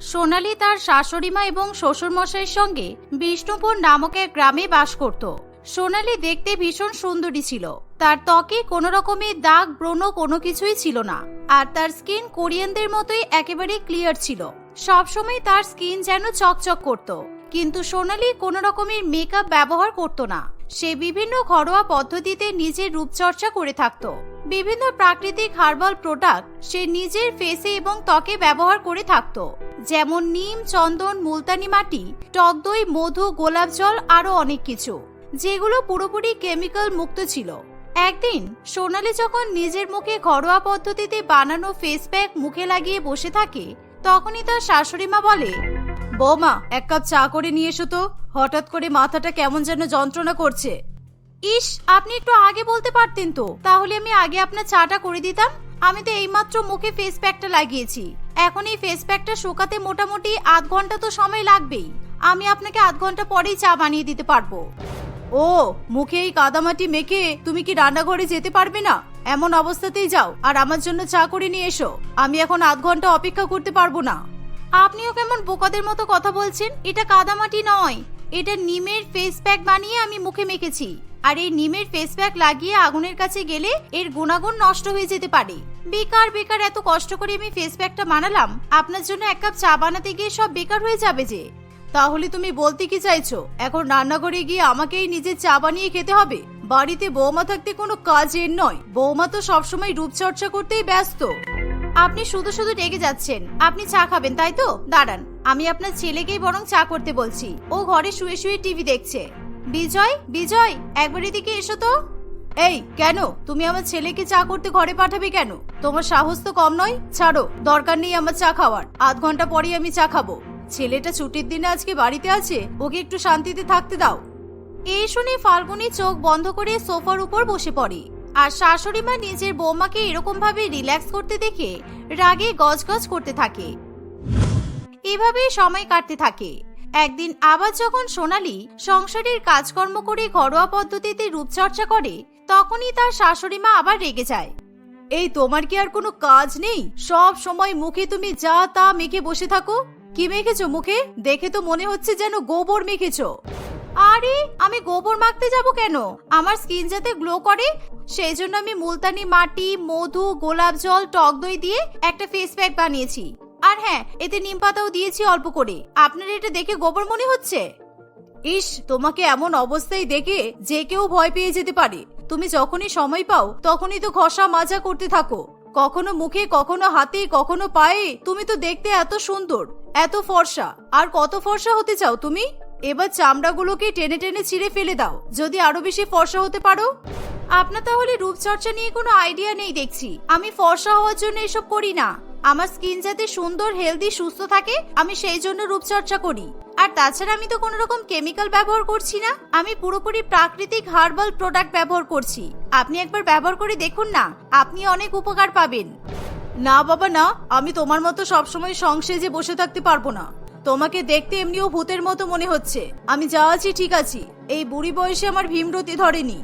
সোনালি তার শাশুড়িমা এবং শ্বশুরমশাইয়ের সঙ্গে বিষ্ণুপুর নামক এক গ্রামে বাস করত। সোনালি দেখতে ভীষণ সুন্দরী ছিল। তার ত্বকে কোনো রকমের দাগ, ব্রণ কোনো কিছুই ছিল না। আর তার স্কিন কোরিয়ানদের মতোই একেবারে ক্লিয়ার ছিল। সবসময় তার স্কিন যেন চকচক করত। কিন্তু সোনালি কোনো রকমের মেকআপ ব্যবহার করত না। সে বিভিন্ন ঘরোয়া পদ্ধতিতে নিজের রূপচর্চা করে থাকত। বিভিন্ন প্রাকৃতিক হার্বাল প্রোডাক্ট সে নিজের ফেসে এবং ত্বকে ব্যবহার করে থাকত। যেমন নিম, চন্দন, মুলতানি মাটি, টক দই, মধু, গোলাপ জল আরও অনেক কিছু, যেগুলো পুরোপুরি কেমিক্যাল মুক্ত ছিল। একদিন সোনালি যখন নিজের মুখে ঘরোয়া পদ্ধতিতে বানানো ফেস প্যাক মুখে লাগিয়ে বসে থাকে, তখনই তার শাশুড়ি মা বলে বৌমা, এক কাপ চা করে নিয়ে এসো তো। হঠাৎ করে মাথাটা কেমন যেন যন্ত্রণা করছে। ইস, আপনি একটু আগে বলতে পারতেন তো। তাহলে আমি আগে আপনার চাটা করে দিতাম। আমি তো এইমাত্র মুখে ফেস প্যাকটা লাগিয়েছি। এখন এই ফেস প্যাকটা শুকাতে মোটামুটি আধ ঘণ্টা তো সময় লাগবেই। আমি আপনাকে আধ ঘণ্টা পরেই চা বানিয়ে দিতে পারব। ও, মুখে এই কাদামাটি মেখে তুমি কি রান্নাঘরে যেতে পারবে না? এমন অবস্থাতেই যাও, আর আমার জন্য চা করে নিয়ে এসো। আমি এখন আধ ঘণ্টা অপেক্ষা করতে পারব না। আপনিও কেমন বোকাদের মতো কথা বলছেন? এটা কাদামাটি নয়। এটা নিমের ফেস প্যাক বানিয়ে আমি মুখে মেখেছি। আর এই নিমের ফেস প্যাক লাগিয়ে আগুনের কাছে গেলে এর গুণাগুণ নষ্ট হয়ে যেতে পারে। বেকার বেকার, এত কষ্ট করে আমি ফেস প্যাকটা বানালাম। আপনার জন্য এক কাপ চা বানাতে গিয়ে সব বেকার হয়ে যাবে যে। তাহলে তুমি বলতে কি চাইছো? এখন রান্নাঘরে গিয়ে আমাকেই নিজে চা বানিয়ে খেতে হবে? বাড়িতে বৌমা থাকতে কোনো কাজের নয়। বৌমা তো সবসময় রূপচর্চা করতেই ব্যস্ত। আপনি শুধু শুধু রেগে যাচ্ছেন। আপনি চা খাবেন, তাই তো? দাঁড়ান, আমি আপনার ছেলেকেই বরং চা করতে বলছি। ও ঘরে শুয়ে শুয়ে টিভি দেখছে। বিজয় বিজয়, একবার এদিকে এসো তো। এই, কেন? তুমি আমার ছেলেকে চা করতে ঘরে পাঠাবে কেন? তোমার সাহস তো কম নয়? ছাড়ো, দরকার নেই আমার চা খাওয়ার। আধ ঘণ্টা পরেই আমি চা খাব। ছেলেটা ছুটির দিনে আজকে বাড়িতে আছে, ওকে একটু শান্তিতে থাকতে দাও। এই শুনে ফাল্গুনি চোখ বন্ধ করে সোফার উপর বসে পড়ে। আর শাশুড়ি মা নিজের বৌমাকে এরকম ভাবে রিল্যাক্স করতে দেখে রাগে গজগজ করতে থাকে। এভাবেই সময় কাটতে থাকে। একদিন আবার যখন সোনালি সংসারের কাজকর্ম করে ঘরোয়া পদ্ধতিতে রূপচর্চা করে, তখনই তার শাশুড়ি মা আবার রেগে যায়। এই তোমার কি আর কোনো কাজ নেই? সব সময় মুখে তুমি যা তা মেখে বসে থাকো। কি মেখেছো মুখে? দেখে তো মনে হচ্ছে যেন গোবর মেখেছো। আরে, আমি গোবর মাখতে যাব কেন? আমার স্কিন যাতে গ্লো করে, সেই জন্য আমি মুলতানি মাটি, মধু, গোলাপ জল, টক দই দিয়ে একটা ফেস প্যাক বানিয়েছি। আর হ্যাঁ এতে নিম পাতাও দিয়েছি অল্প করে। আপনার এটা দেখে গোবর মনে হচ্ছে? ইস, তোমাকে এমন অবস্থায় দেখে যে কেউ ভয় পেয়ে যেতে পারে। তুমি যখনই সময় পাও, তখনই তো ঘষা মাজা করতে থাকো। কখনো মুখে, কখনো হাতে, কখনো পায়ে, তুমি তো দেখতে এত সুন্দর, এত ফর্সা। আর কত ফর্সা হতে চাও তুমি? এবার চামড়াগুলোকে টেনে টেনে ছিঁড়ে ফেলে দাও। যদি আরও বেশি ফর্সা হতে পারো? আপনার তাহলে রূপচর্চা নিয়ে কোনো আইডিয়া নেই দেখছি। আমি ফর্সা হওয়ার জন্য এসব করি না। আমার স্কিন যাতে সুন্দর, হেলদি, সুস্থ থাকে, আমি সেই জন্য রূপচর্চা করি। আর তাছাড়া আমি তো কোনো রকম কেমিক্যাল ব্যবহার করছি না। আমি পুরোপুরি প্রাকৃতিক হার্বাল প্রোডাক্ট ব্যবহার করছি। আপনি একবার ব্যবহার করে দেখুন না। আপনি অনেক উপকার পাবেন। না বাবা, না। আমি তোমার মতো সবসময় সংসেজে বসে থাকতে পারব না। তোমাকে দেখতে এমনিও ভূতের মতো মনে হচ্ছে। আমি যা আছি ঠিক আছি। এই বুড়ি বয়সে আমার ভীমরতি ধরেনি।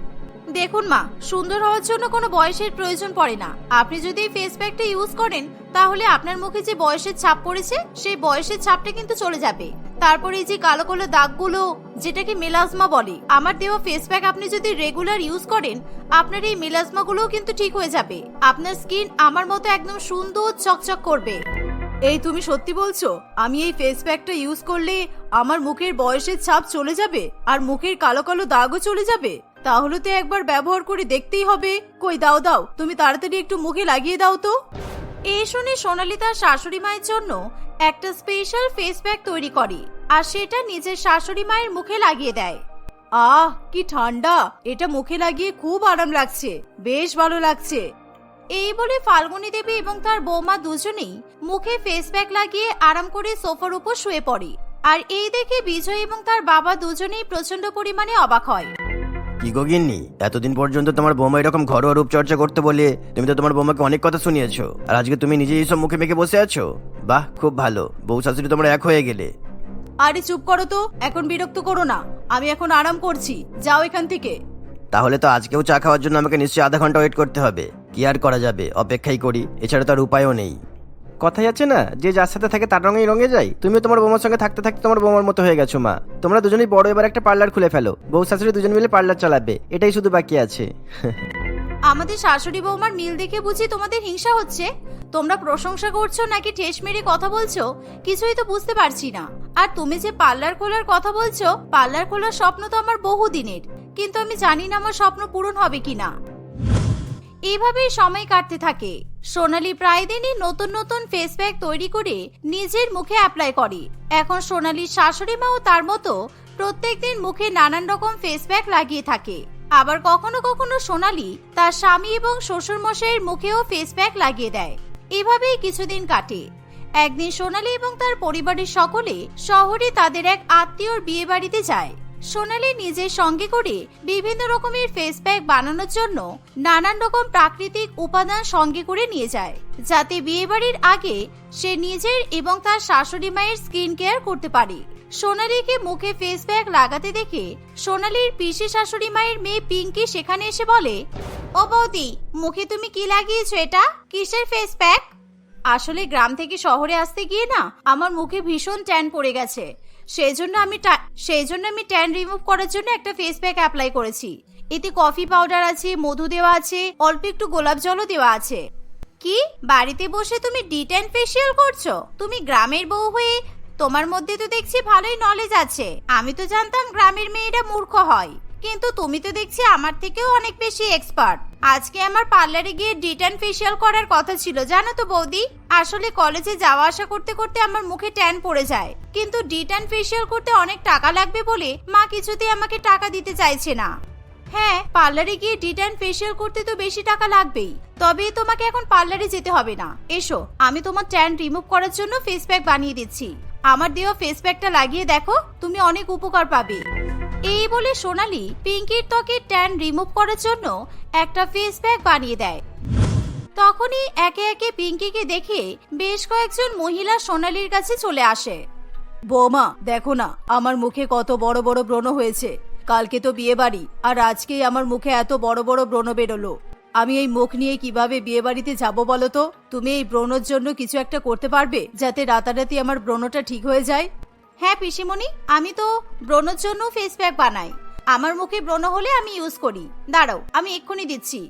দেখুন মা, সুন্দর হওয়ার জন্য কোনো বয়সের প্রয়োজন পড়ে না। আপনি যদি এই ফেস প্যাকটা ইউজ করেন, তাহলে আপনার মুখে যে বয়সের ছাপ পড়েছে, সেই বয়সের ছাপটা কিন্তু চলে যাবে। তারপরে এই যে কালো কালো দাগগুলো, যেটাকে মেলাজমা বলে, আমার দেওয়া ফেস প্যাক আপনি যদি রেগুলার ইউজ করেন, আপনার এই মেলাজমাগুলোও কিন্তু ঠিক হয়ে যাবে। আপনার স্কিন আমার মতো একদম সুন্দর চকচক করবে। এই তুমি সত্যি বলছো? আমি এই ফেস প্যাকটা ইউজ করলে আমার মুখের বয়সের ছাপ চলে যাবে আর মুখের কালো কালো দাগও চলে যাবে? তাহলে তো একবার ব্যবহার করে দেখতেই হবে। কই, দাও দাও, তুমি তাড়াতাড়ি একটু মুখে লাগিয়ে দাও তো। এই শুনে সোনালি তার শাশুড়ি মায়ের জন্য একটা স্পেশাল ফেস প্যাক তৈরি করে আর সেটা নিজের শাশুড়ি মায়ের মুখে লাগিয়ে দেয়। আহ, কি ঠান্ডা! এটা মুখে লাগিয়ে খুব আরাম লাগছে। বেশ ভালো লাগছে। এই বলে ফাল্গুনী দেবী এবং তার বৌমা দুজনেই মুখে ফেস প্যাক লাগিয়ে আরাম করে সোফার উপর শুয়ে পড়ে। আর এই দেখে বিজয় এবং তার বাবা দুজনেই প্রচণ্ড পরিমাণে অবাক হয়। কি গো গিন্নি এতদিন পর্যন্ত তোমার বৌমা এরকম ঘরোয়া রূপচর্চা করতে বলে তুমি তো তোমার বৌমাকে অনেক কথা শুনিয়েছো। আর আজকে তুমি নিজেই এইসব মুখে মেখে বসে আছো? বাহ খুব ভালো। বউ শাশুড়ি তোমরা এক হয়ে গেলে। আরে চুপ করো তো এখন বিরক্ত করো না। আমি এখন আরাম করছি যাও এখান থেকে। তাহলে তো আজকেও চা খাওয়ার জন্য আমাকে নিশ্চয়ই আধা ঘণ্টা ওয়েট করতে হবে। কি আর করা যাবে, অপেক্ষাই করি, এছাড়া তো আর উপায়ও নেই। কথাই আছে না, যে যার সাথে থাকে তার রঙেই রঙে যায়। তুমিও তোমার বৌমার সঙ্গে থাকতে থাকতে তোমার বৌমার মতো হয়ে গেছো মা। তোমরা দুজনেই বড় এবার একটা পার্লার খুলে ফেলো। বউ শাশুড়ি দুজন মিলে পার্লার চালাবে, এটাই শুধু বাকি আছে। আমাদের শাশুড়ি বৌমার মিল দেখে বুঝি তোমাদের হিংসা হচ্ছে? তোমরা প্রশংসা করছ নাকি ঠেস মেরে কথা বলছো? কিছুই তো বুঝতে পারছি না। আর তুমি যে পার্লার খোলার কথা বলছো, পার্লার খোলার স্বপ্ন তো আমার বহু দিনের কিন্তু আমি জানি না আমার স্বপ্ন পূরণ হবে কিনা। এইভাবেই সময় কাটতে থাকে। সোনালি প্রায় দিনই নতুন নতুন ফেস প্যাক তৈরি করে নিজের মুখে অ্যাপ্লাই করে। এখন সোনালির শাশুড়ি মাও তার মতো প্রত্যেকদিন মুখে নানান রকম ফেস প্যাক লাগিয়ে থাকে। আবার কখনো কখনো সোনালি তার স্বামী এবং শ্বশুর মশাইয়ের মুখেও ফেস প্যাক লাগিয়ে দেয়। এভাবেই কিছুদিন কাটে। একদিন সোনালি এবং তার পরিবারের সকলে শহরে তাদের এক আত্মীয়র বিয়ে বাড়িতে যায়। সোনালি নিজের সঙ্গে করে বিভিন্ন রকমের ফেস প্যাক বানানোর জন্য নানান রকম প্রাকৃতিক উপাদান সঙ্গে করে নিয়ে যায়, যাতে বিয়েবাড়ির আগে সে নিজের এবং তার শাশুড়ি মায়ের স্কিন কেয়ার করতে পারে। সোনালিকে মুখে ফেস প্যাক লাগাতে দেখে সোনালির পিসি শাশুড়ি মায়ের মেয়ে পিঙ্কি সেখানে এসে বলে, ও বৌদি, মুখে তুমি কি লাগিয়েছো এটা? কিসের ফেস প্যাক আসলে গ্রাম থেকে শহরে আসতে গিয়ে না, আমার মুখে ভীষণ ট্যান পড়ে গেছে। সেই জন্য আমি সেই জন্য আমি ট্যান রিমুভ করার জন্য একটা ফেস প্যাক অ্যাপ্লাই করেছি। এতে কফি পাউডার আছে, মধু দেওয়া আছে, অল্প একটু গোলাপ জলও দেওয়া আছে। কি? বাড়িতে বসে তুমি ডিটেন ফেসিয়াল করছ? তুমি গ্রামের বউ হয়ে তোমার মধ্যে তো দেখছি ভালোই নলেজ আছে। আমি তো জানতাম গ্রামের মেয়েরা মূর্খ হয়। কিন্তু তুমি তো দেখছি আমার থেকেও অনেক বেশি এক্সপার্ট আজকে আমার পার্লারে গিয়ে ডিটেন ফেসিয়াল করার কথা ছিল, জানো তো বৌদি? আসলে কলেজে যাওয়া আসা করতে করতে আমার মুখে ট্যান পড়ে যায়। কিন্তু ডিটেন ফেসিয়াল করতে অনেক টাকা লাগবে বলে মা কিছুতেই আমাকে টাকা দিতে চাইছে না। হ্যাঁ পার্লারে গিয়ে ডিটেন ফেসিয়াল করতে তো বেশি টাকা লাগবেই। তবে তোমাকে এখন পার্লারে যেতে হবে না। এসো, আমি তোমার ট্যান রিমুভ করার জন্য ফেস প্যাক বানিয়ে দিচ্ছি। আমার দেওয়া ফেস প্যাকটা লাগিয়ে দেখো, তুমি অনেক উপকার পাবে। এই বলে সোনালি পিঙ্কির ত্বকের ট্যান রিমুভ করার জন্য একটা ফেস প্যাক বানিয়ে দেয়। তখনই একে একে পিঙ্কিকে দেখে বেশ কয়েকজন মহিলা সোনালির কাছে চলে আসে। বৌমা, দেখো না, আমার মুখে কত বড় বড় ব্রণ হয়েছে। কালকে তো বিয়ে বাড়ি আর আজকেই আমার মুখে এত বড় বড় ব্রণ বেরোলো। আমি এই মুখ নিয়ে কীভাবে বিয়ে বাড়িতে যাব বলো তো? তুমি এই ব্রণর জন্য কিছু একটা করতে পারবে যাতে রাতারাতি আমার ব্রণটা ঠিক হয়ে যায়? হ্যাঁ পিসিমণি, আমি তো ব্রণর জন্য ফেস প্যাক বানাই। আমার মুখে ব্রণ হলে আমি ইউজ করি। দাঁড়াও, আমি এক্ষুনি দিচ্ছি।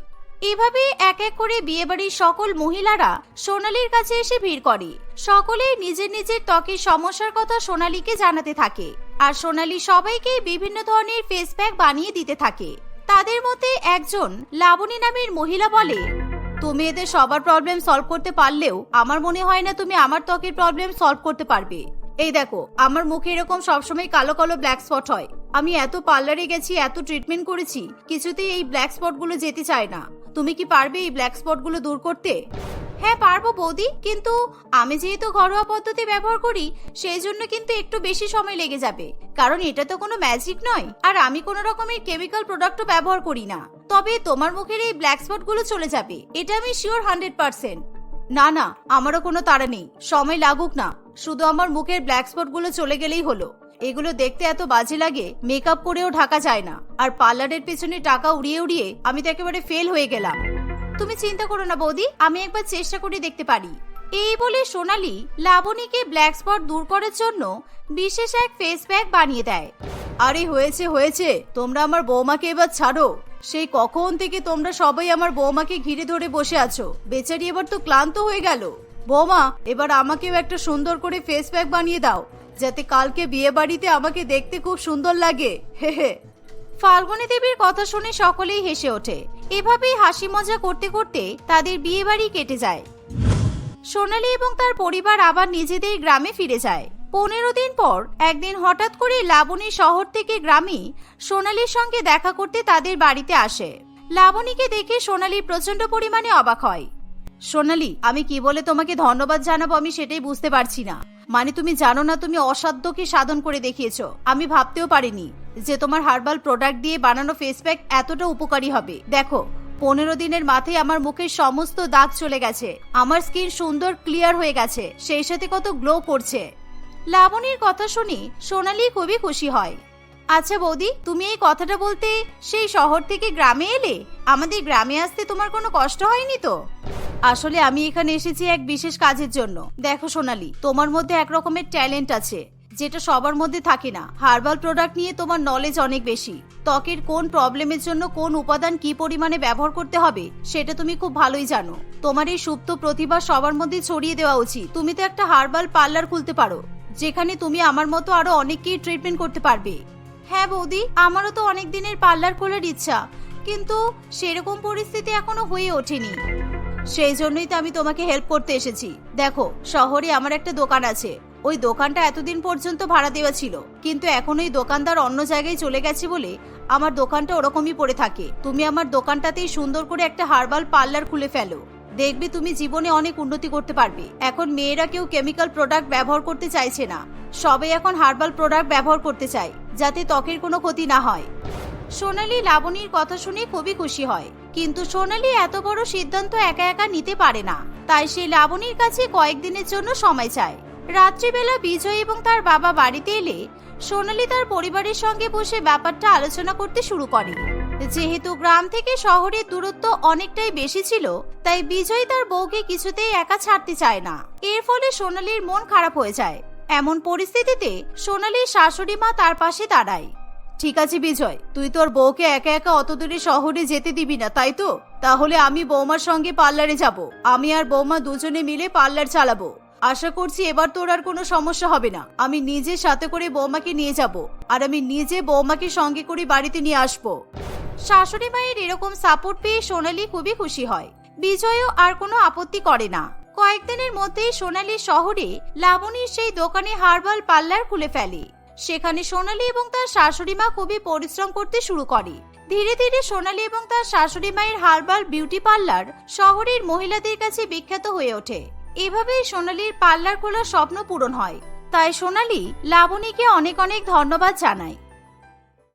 এভাবে এক এক করে বিয়েবাড়ির সকল মহিলারা সোনালির কাছে এসে ভিড় করে। সকলে নিজের নিজের ত্বকের সমস্যার কথা সোনালীকে জানাতে থাকে। আর সোনালি সবাইকে বিভিন্ন ধরনের ফেস প্যাক বানিয়ে দিতে থাকে। তাদের মধ্যে একজন লাবণী নামের মহিলা বলে তুমি এদের সবার প্রবলেম সলভ করতে পারলেও আমার মনে হয় না তুমি আমার ত্বকের প্রবলেম সলভ করতে পারবে। এই দেখো, আমার মুখে এরকম সবসময় কালো কালো ব্ল্যাক স্পট হয়। আমি এত পার্লারে গেছি, এত ট্রিটমেন্ট করেছি, কিছুতেই এই ব্ল্যাক স্পটগুলো যেতে চায় না। তুমি কি পারবে এই ব্ল্যাক স্পটগুলো দূর করতে? হ্যাঁ পারব বৌদি, কিন্তু আমি যেহেতু ঘরোয়া পদ্ধতি ব্যবহার করি, সেই জন্য কিন্তু একটু বেশি সময় লেগে যাবে। কারণ এটা তো কোনো ম্যাজিক নয়, আর আমি কোনো রকমের কেমিক্যাল প্রোডাক্টও ব্যবহার করি না। তবে তোমার মুখের এই ব্ল্যাক স্পটগুলো চলে যাবে, এটা আমি শিওর হান্ড্রেড পার্সেন্ট না না, আমারও কোনো তাড়া নেই। সময় লাগুক না। শুধু আমার মুখের ব্ল্যাক স্পটগুলো চলে গেলেই হলো। এগুলো দেখতে এত বাজে লাগে মেকআপ করেও ঢাকা যায় না। আর পার্লারের পেছনে টাকা উড়িয়ে উড়িয়ে আমি তো একেবারে ফেল হয়ে গেলাম। তুমি চিন্তা করো না বৌদি, আমি একবার চেষ্টা করে দেখতে পারি। এই বলে সোনালি লাবণীকে ব্ল্যাক স্পট দূর করার জন্য বিশেষ এক ফেস প্যাক বানিয়ে দেয়। আরে হয়েছে হয়েছে, তোমরা আমার বৌমাকে এবার ছাড়ো। সেই কখন থেকে তোমরা সবাই আমার বৌমাকে ঘিরে ধরে বসে আছো? বেচারি এবার তো ক্লান্ত হয়ে গেল। বৌমা, এবার আমাকেও একটা সুন্দর করে ফেস প্যাক বানিয়ে দাও, যাতে কালকে বিয়ে বাড়িতে আমাকে দেখতে খুব সুন্দর লাগে। হে হে। ফাল্গুনী দেবীর কথা শুনে সকলেই হেসে ওঠে। এভাবেই হাসি মজা করতে করতে তাদের বিয়ে বাড়ি কেটে যায়। সোনালি এবং তার পরিবার আবার নিজেদের গ্রামে ফিরে যায়। পনেরো দিন পর একদিন হঠাৎ করে লাবণী শহর থেকে গ্রামে সোনালির সঙ্গে দেখা করতে তাদের বাড়িতে আসে। লাবণীকে দেখে সোনালি প্রচণ্ড পরিমাণে অবাক হয়। সোনালি, আমি কি বলে তোমাকে ধন্যবাদ জানাব আমি সেটাই বুঝতে পারছি না। মানে তুমি জানো না তুমি অসাধ্যকে সাধন করে দেখিয়েছ। আমি ভাবতেও পারিনি যে তোমার হার্বাল প্রোডাক্ট দিয়ে বানানো ফেস প্যাক এতটা উপকারী হবে। দেখো, পনেরো দিনের মাথায় আমার মুখের সমস্ত দাগ চলে গেছে। আমার স্কিন সুন্দর, ক্লিয়ার হয়ে গেছে। সেই সাথে কত গ্লো করছে। লাবণীর কথা শুনে সোনালি খুবই খুশি হয়। আচ্ছা বৌদি, তুমি এই কথাটা বলতে সেই শহর থেকে গ্রামে এলে? আমাদের গ্রামে আসতে তোমার কোনো কষ্ট হয়নি তো? আসলে আমি এখানে এসেছি এক বিশেষ কাজের জন্য। দেখো সোনালি, তোমার মধ্যে এক রকমের ট্যালেন্ট আছে, যেটা সবার মধ্যে থাকে না। হার্বাল প্রোডাক্ট নিয়ে তোমার নলেজ অনেক বেশি। ত্বকের কোন প্রবলেমের জন্য কোন উপাদান কি পরিমাণে ব্যবহার করতে হবে, সেটা তুমি খুব ভালোই জানো। তোমার এই সুপ্ত প্রতিভা সবার মধ্যে ছড়িয়ে দেওয়া উচিত। তুমি তো একটা হার্বাল পার্লার খুলতে পারো। যেখানে তুমি আমার মতো আরও অনেককেই ট্রিটমেন্ট করতে পারবে। হ্যাঁ বৌদি, আমারও তো অনেক দিনের পার্লার খোলার ইচ্ছা, কিন্তু সেরকম পরিস্থিতি এখনও হয়ে ওঠেনি। সেই জন্যই তো আমি তোমাকে হেল্প করতে এসেছি। দেখো, শহরে আমার একটা দোকান আছে। ওই দোকানটা এতদিন পর্যন্ত ভাড়া দেওয়া ছিল, কিন্তু এখন ওই দোকানদার অন্য জায়গায় চলে গেছে বলে আমার দোকানটা ওরকমই পড়ে থাকে। তুমি আমার দোকানটাতেই সুন্দর করে একটা হার্বাল পার্লার খুলে ফেলো। দেখবে তুমি জীবনে অনেক উন্নতি করতে পারবে। এখন মেয়েরা কেউ কেমিক্যাল প্রোডাক্ট ব্যবহার করতে চাইছে না। সবাই এখন হার্বাল প্রোডাক্ট ব্যবহার করতে চায়, যাতে ত্বকের কোনো ক্ষতি না হয়। সোনালি লাবণীর কথা শুনে খুবই খুশি হয়। কিন্তু সোনালি এত বড় সিদ্ধান্ত একা একা নিতে পারে না। তাই সে লাবণীর কাছে কয়েকদিনের জন্য সময় চায়। রাত্রিবেলা বিজয় এবং তার বাবা বাড়িতে এলে সোনালি তার পরিবারের সঙ্গে বসে ব্যাপারটা আলোচনা করতে শুরু করে। যেহেতু গ্রাম থেকে শহরের দূরত্ব অনেকটাই বেশি ছিল, তাই বিজয় তার বউকে কিছুতেই একা ছাড়তে চায় না। এর ফলে সোনালির মন খারাপ হয়ে যায়। এমন পরিস্থিতিতে সোনালির শাশুড়ি মা তার পাশে দাঁড়ায়। ঠিক আছে বিজয়, তুই তোর বউকে একা একা অত দূরে শহরে যেতে দিবি না, তাই তো? তাহলে আমি বৌমার সঙ্গে পার্লারে যাব। আমি আর বৌমা দুজনে মিলে পার্লার চালাবো। আশা করছি এবার তোর আর কোনো সমস্যা হবে না। আমি নিজে সাথে করে বৌমাকে নিয়ে যাব। আর আমি নিজে বৌমাকে সঙ্গে করে বাড়িতে নিয়ে আসব। শাশুড়ি মায়ের এরকম সাপোর্ট পেয়ে সোনালি খুবই খুশি হয়। বিজয়ও আর কোনো আপত্তি করে না। কয়েকদিনের মধ্যেই সোনালি শহরে লাবণীর সেই দোকানে হার্বাল পার্লার খুলে ফেলে। সেখানে সোনালি এবং তার শাশুড়ি মা খুবই পরিশ্রম করতে শুরু করে। ধীরে ধীরে সোনালি এবং তার শাশুড়ি মায়ের হার্বাল বিউটি পার্লার শহরের মহিলাদের কাছে বিখ্যাত হয়ে ওঠে। এভাবেই সোনালির পার্লার খোলার স্বপ্ন পূরণ হয়। তাই সোনালি লাবণীকে অনেক অনেক ধন্যবাদ জানায়।